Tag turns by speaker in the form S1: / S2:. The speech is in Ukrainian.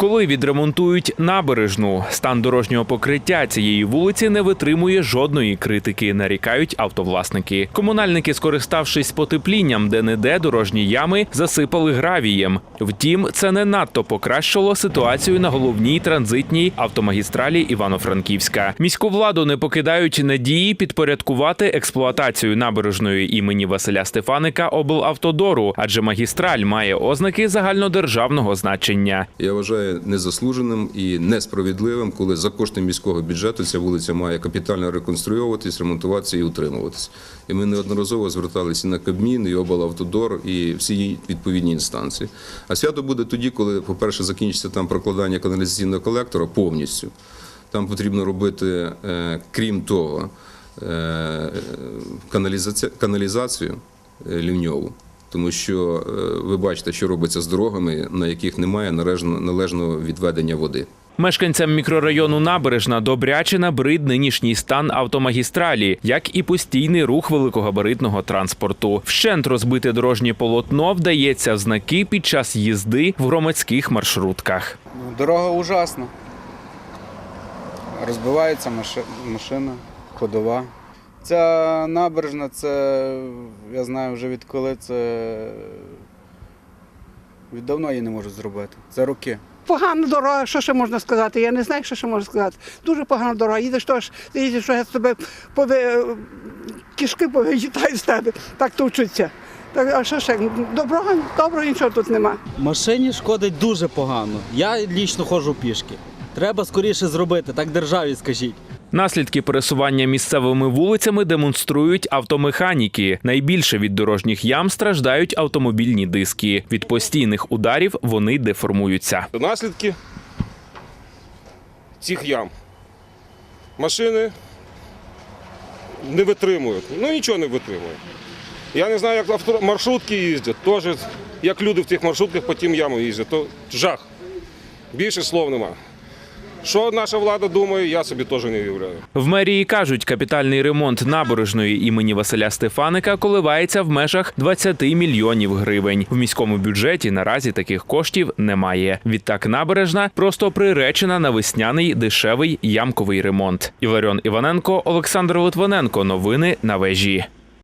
S1: Коли відремонтують набережну, стан дорожнього покриття цієї вулиці не витримує жодної критики, нарікають автовласники. Комунальники, скориставшись потеплінням, де не де дорожні ями, засипали гравієм. Втім, це не надто покращило ситуацію на головній транзитній автомагістралі Івано-Франківська. Міську владу не покидають надії підпорядкувати експлуатацію набережної імені Василя Стефаника облавтодору, адже магістраль має ознаки загальнодержавного значення.
S2: Я вважаю незаслуженим і несправедливим, коли за кошти міського бюджету ця вулиця має капітально реконструюватись, ремонтуватися і утримуватись. І ми неодноразово зверталися на Кабмін, і облавтодор, і всі відповідні інстанції. А свято буде тоді, коли, по-перше, закінчиться там прокладання каналізаційного колектора повністю. Там потрібно робити, е, крім того, е, каналізацію е, лівньову. Тому що е, ви бачите, що робиться з дорогами, на яких немає належно- належного відведення води.
S1: Мешканцям мікрорайону Набережна добряче набрид нинішній стан автомагістралі, як і постійний рух великогабаритного транспорту. Вщент розбите дорожнє полотно вдається в знаки під час їзди в громадських маршрутках.
S3: Ну, Дорога ужасна. Розбивається машина, ходова. Ця набережна, це я знаю вже відколи це віддавно її не можуть зробити. Це роки.
S4: Погана дорога, що ще можна сказати? Я не знаю, що ще можна сказати. Дуже погана дорога. Їдеш то ж, їдеш, що я з тебе пове... кишки повилітають з тебе. Так то вчиться. Так, а що ще? Доброго, доброго нічого тут нема.
S5: Машині шкодить дуже погано. Я лічно ходжу пішки. Треба скоріше зробити, так державі скажіть.
S1: Наслідки пересування місцевими вулицями демонструють автомеханіки. Найбільше від дорожніх ям страждають автомобільні диски. Від постійних ударів вони деформуються.
S6: Наслідки цих ям. Машини не витримують. Ну нічого не витримують. Я не знаю, як маршрутки їздять, теж як люди в тих маршрутках по тим ямам їздять, то жах. Більше слов нема. Що наша влада думає, я собі теж не уявляю.
S1: В мерії кажуть, капітальний ремонт набережної імені Василя Стефаника коливається в межах 20 мільйонів гривень. В міському бюджеті наразі таких коштів немає. Відтак набережна просто приречена на весняний дешевий ямковий ремонт. Іларіон Іваненко, Олександр Литвиненко. Новини на вежі.